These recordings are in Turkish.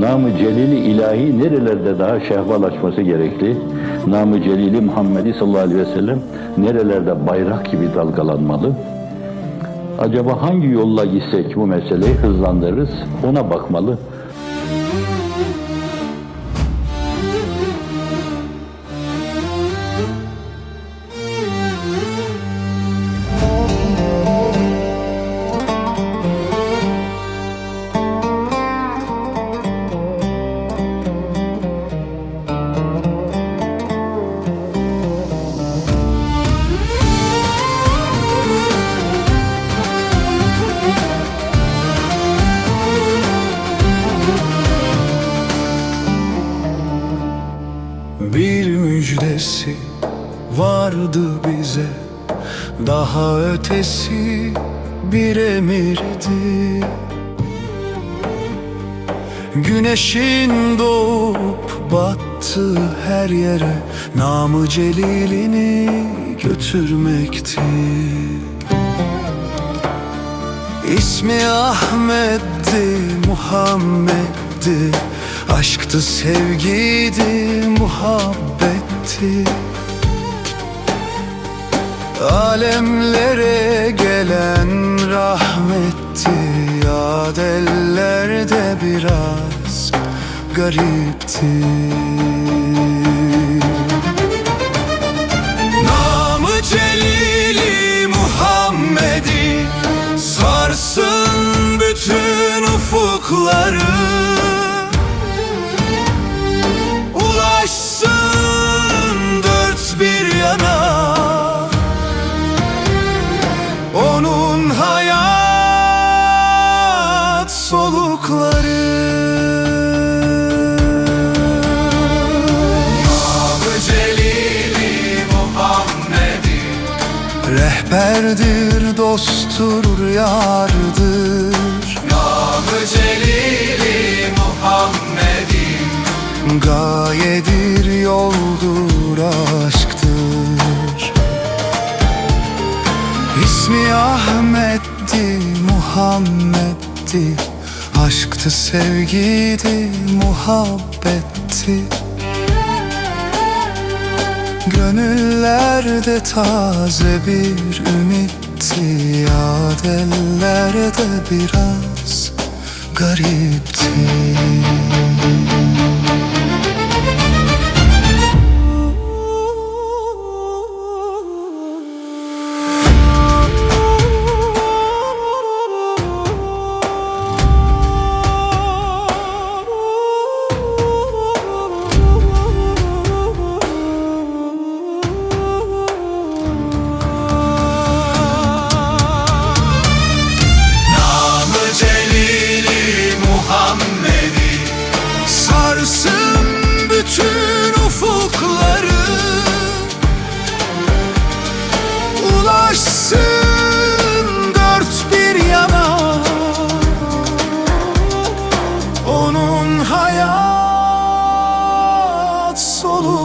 Namı Celili ilahi nerelerde daha şehvalaşması gerekli? Namı Celili Muhammedi sallallahu aleyhi ve sellem nerelerde bayrak gibi dalgalanmalı? Acaba hangi yolla gitsek bu meseleyi hızlandırırız? Ona bakmalı. Müjdesi vardı bize Daha ötesi bir emirdi. Güneşin doğup battığı her yere Namı celilini götürmekti. İsmi Ahmet'ti, Muhammed'di Aşktı, sevgiydi, muhabbetti Alemlere gelen rahmetti Yad ellerde biraz garipti Rehberdir, dosttur, yardır Namı Celili Muhammed'i Gayedir, yoldur, aşktır. İsmi Ahmet'ti, Muhammed'di Aşktı, sevgiydi, muhabbetti Gönüllerde taze bir ümitti Yad ellerde biraz garipti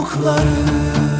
Solukları